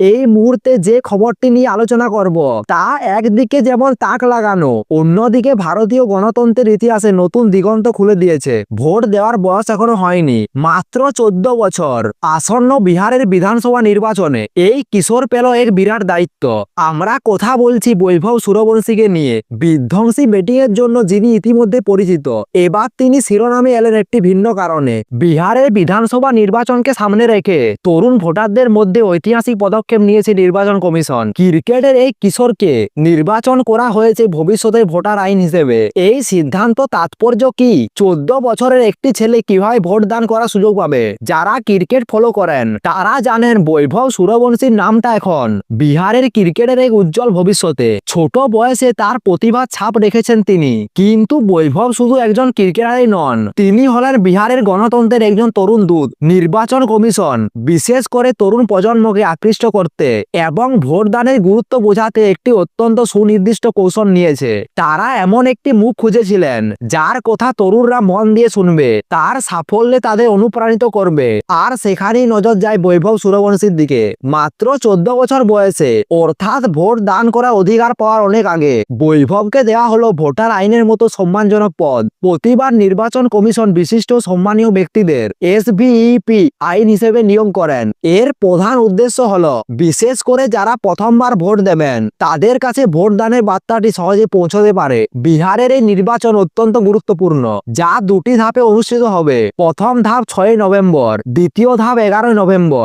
এই মুহূর্তে যে খবরটি নিয়ে আলোচনা করব, তা একদিকে যেমন তাক লাগানো, অন্যদিকে ভারতীয় গণতন্ত্রের ইতিহাসে নতুন দিগন্ত খুলে দিয়েছে। ভোট দেওয়ার বয়স এখনও হয়নি, মাত্র চোদ্দ বছর। আসন্ন বিহারের বিধানসভা নির্বাচনে এই কিশোর পেল এক বিরাট দায়িত্ব। আমরা কথা বলছি বৈভব সুরবংশীকে নিয়ে। বিধ্বংসী ব্যাটিং এর জন্য যিনি ইতিমধ্যে পরিচিত, এবার তিনি শিরোনামে এলেন একটি ভিন্ন কারণে। বিহারের বিধানসভা নির্বাচনকে সামনে রেখে তরুণ ভোটারদের মধ্যে ঐতিহাসিক পদক্ষেপ নিয়েছে নির্বাচন কমিশন। ক্রিকেটের এই কিশোরকে নির্বাচন করা হয়েছে ভবিষ্যতের ভোটার আইন হিসেবে। এই সিদ্ধান্ত তাৎপর্য কি? চোদ্দ বছরের একটি ছেলে কীভাবে ভোট দান করার সুযোগ পাবে? যারা ক্রিকেট ফলো করেন, তারা জানেন বৈভব সুরবংশীর নামটা এখন বিহারের ক্রিকেটের এক উজ্জ্বল ভবিষ্যতে। ছোট বয়সে তার প্রতিভার ছাপ রেখেছেন তিনি। কিন্তু বৈভব শুধু একজন ক্রিকেটারই নন, তিনি হলেন বিহারের গণতন্ত্রের একজন তরুণ দূত। নির্বাচন কমিশন, বিশেষ করে তরুণ প্রজন্মকে আকৃষ্ট করতে এবং ভোটদানের গুরুত্ব বোঝাতে একটি অত্যন্ত সুনির্দিষ্ট কৌশল নিয়েছে। তারা এমন একটি মুখ খুঁজেছিলেন, যার কথা তরুণরা মন দিয়ে শুনবে, তার সাফল্যে তাদের অনুপ্রাণিত করবে। আর সেখানেই নজর যায় বৈভব সুরবংশীর দিকে। মাত্র চোদ্দ বছর বয়সে, অর্থাৎ ভোট দান করার অধিকার পাওয়ার অনেক আগে, বৈভবকে দেওয়া হলো ভোটার আইনের মতো সম্মানজনক পদ। প্রতিবার নির্বাচন কমিশন বিশিষ্ট সম্মানীয় ব্যক্তিদের এসভিইপি আইন হিসেবে নিয়োগ করেন। এর প্রধান উদ্দেশ্য হলো বিশেষ করে যারা প্রথমবার ভোট দেবেন, তাদের কাছে ভোটদানের বার্তাটি সহজে পৌঁছতে পারে। বিহারের এই নির্বাচন অত্যন্ত গুরুত্বপূর্ণ, যা দুটি ধাপে অনুষ্ঠিত হবে। প্রথম ধাপ ছয় নভেম্বর, দ্বিতীয় ধাপ এগারোই নভেম্বর।